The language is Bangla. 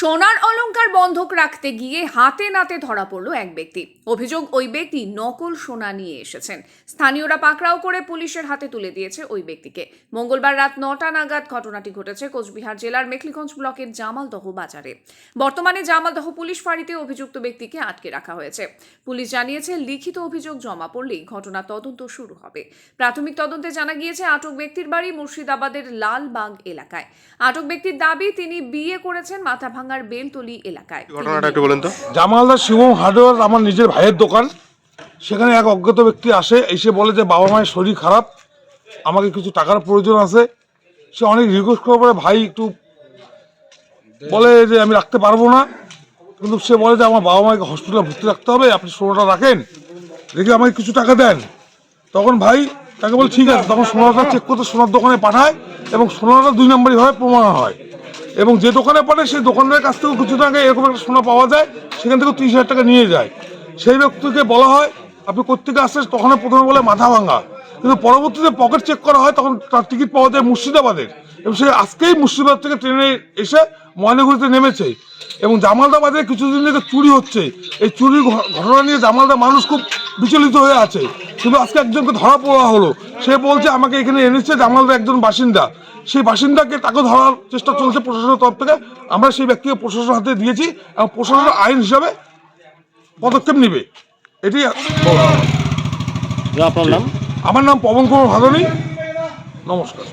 সোনার অলংকার বন্ধক রাখতে গিয়ে হাতে নাতে ধরা পড়ল এক ব্যক্তি। অভিযোগ, ওই ব্যক্তি নকল সোনা নিয়ে এসেছেন। স্থানীয়রা পাকড়াও করে পুলিশের হাতে তুলে দিয়েছে ওই ব্যক্তিকে। মঙ্গলবার রাত নটা নাগাদ ঘটনাটি ঘটেছে কোচবিহার জেলার মেখলিগঞ্জ ব্লকের জামালদহ বাজারে। বর্তমানে জামালদহ পুলিশ ফাঁড়িতে অভিযুক্ত ব্যক্তিকে আটকে রাখা হয়েছে। পুলিশ জানিয়েছে, লিখিত অভিযোগ জমা পড়লেই ঘটনা তদন্ত শুরু হবে। প্রাথমিক তদন্তে জানা গিয়েছে, আটক ব্যক্তির বাড়ি মুর্শিদাবাদের লালবাগ এলাকায়। আটক ব্যক্তির দাবি, তিনি বিয়ে করেছেন মাথাভাঙার বেলতলি এলাকায়। ঘটনাটা একটু বলেন তো? জামালদা শিবম হার্ডওয়ার আমার নিজের ভাইয়ের দোকান। সেখানে এক অজ্ঞাত ব্যক্তি আসে এসে বলে যে বাবা মায়ের শরীর খারাপ আমাকে কিছু টাকার প্রয়োজন আছে। সে অনেক রিকোয়েস্ট করার পরে ভাই একটু বলে যে আমি রাখতে পারব না। কিন্তু সে বলে যে আমার বাবা মাকে হসপিটালে ভর্তি রাখতে হবে আপনি সোনাটা রাখেন। রেখে আমাকে কিছু টাকা দেন। তখন ভাই তাকে বলে ঠিক আছে। তখন সোনাটা চেক করতে সোনার দোকানে পাঠায় এবং সোনাটা দুই নম্বরই হয় প্রমাণ হয়। এবং যে দোকানে পাঠায় সেই দোকানের কাছ থেকেও কিছু টাকা এরকম একটা সোনা পাওয়া যায়, সেখান থেকে তিরিশ হাজার টাকা নিয়ে যায়। সেই ব্যক্তিকে বলা হয়, আপনি কোথেকে আসছেন তখন প্রথমে বলে মাথা ভাঙা কিন্তু পরবর্তীতে পকেট চেক করা হয়, তখন তার টিকিট পাওয়া যায় মুর্শিদাবাদের। এবং সে আজকেই মুর্শিদাবাদ থেকে ট্রেনে এসে ময়নাগুড়িতে নেমেছে। এবং জামালদা বাজারে কিছুদিন থেকে চুরি হচ্ছে। এই চুরির ঘটনা নিয়ে জামালদা মানুষ খুব বিচলিত হয়ে আছে। কিন্তু আজকে একজনকে ধরা পড়া হলো। সে বলছে আমাকে এখানে এনেছে আমাদের একজন বাসিন্দা। সেই বাসিন্দাকে তাকে ধরার চেষ্টা চলছে প্রশাসনের তরফ থেকে। আমরা সেই ব্যক্তিকে প্রশাসন হাতে দিয়েছি এবং প্রশাসন আইন হিসাবে পদক্ষেপ নেবে। এটি আপনার নাম? আমার নাম পবন কুমার ভাদনী। নমস্কার।